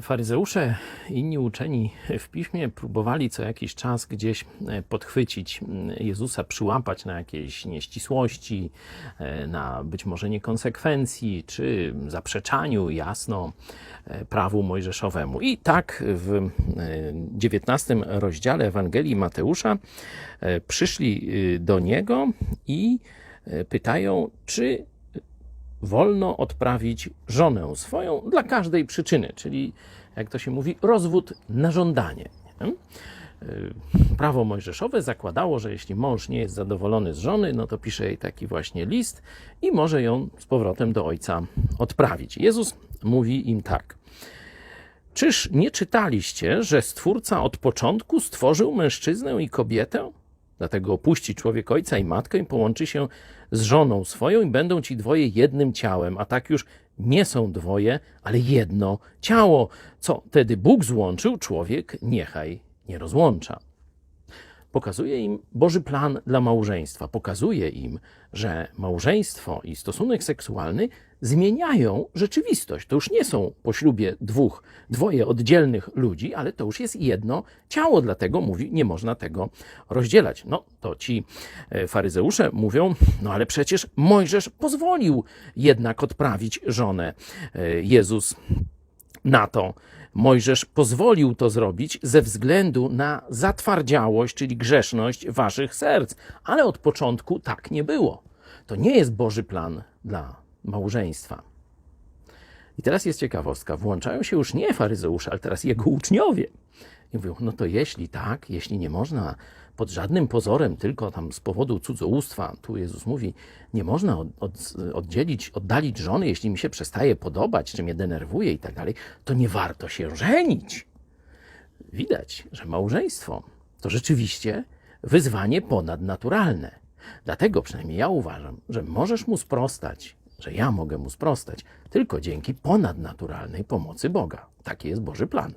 Faryzeusze i inni uczeni w piśmie próbowali co jakiś czas gdzieś e, podchwycić Jezusa, przyłapać na jakieś nieścisłości, e, na być może niekonsekwencji, czy zaprzeczaniu jasno e, prawu mojżeszowemu. I tak w e, 19 rozdziale Ewangelii Mateusza przyszli y, do niego i pytają, czy wolno odprawić żonę swoją dla każdej przyczyny, czyli jak to się mówi, rozwód na żądanie. nie? Y, Prawo mojżeszowe zakładało, że jeśli mąż nie jest zadowolony z żony, no to pisze jej taki właśnie list i może ją z powrotem do ojca odprawić. Jezus mówi im tak. Czyż nie czytaliście, że Stwórca od początku stworzył mężczyznę i kobietę? Dlatego opuści człowiek ojca i matkę i połączy się z żoną swoją i będą ci dwoje jednym ciałem, a tak już nie są dwoje, ale jedno ciało. Co tedy Bóg złączył, człowiek niechaj nie rozłącza. Pokazuje im Boży plan dla małżeństwa. Pokazuje im, że małżeństwo i stosunek seksualny zmieniają rzeczywistość. To już nie są po ślubie dwóch, dwoje oddzielnych ludzi, ale to już jest jedno ciało. Dlatego mówi, nie można tego rozdzielać. No to ci e, faryzeusze mówią, no ale przecież Mojżesz pozwolił jednak odprawić żonę. E, Jezus na to. Mojżesz pozwolił to zrobić ze względu na zatwardziałość, czyli grzeszność waszych serc, ale od początku tak nie było. To nie jest Boży plan dla małżeństwa. I teraz jest ciekawostka. Włączają się już nie faryzeusze, ale teraz jego uczniowie. I mówią, no to jeśli tak, jeśli nie można pod żadnym pozorem, tylko tam z powodu cudzołóstwa, tu Jezus mówi, nie można od, od, oddzielić, oddalić żony, jeśli mi się przestaje podobać, czy mnie denerwuje i tak dalej, to nie warto się żenić. Widać, że małżeństwo to rzeczywiście wyzwanie ponadnaturalne. Dlatego przynajmniej ja uważam, że możesz mu sprostać, że ja mogę mu sprostać tylko dzięki ponadnaturalnej pomocy Boga. Taki jest Boży plan.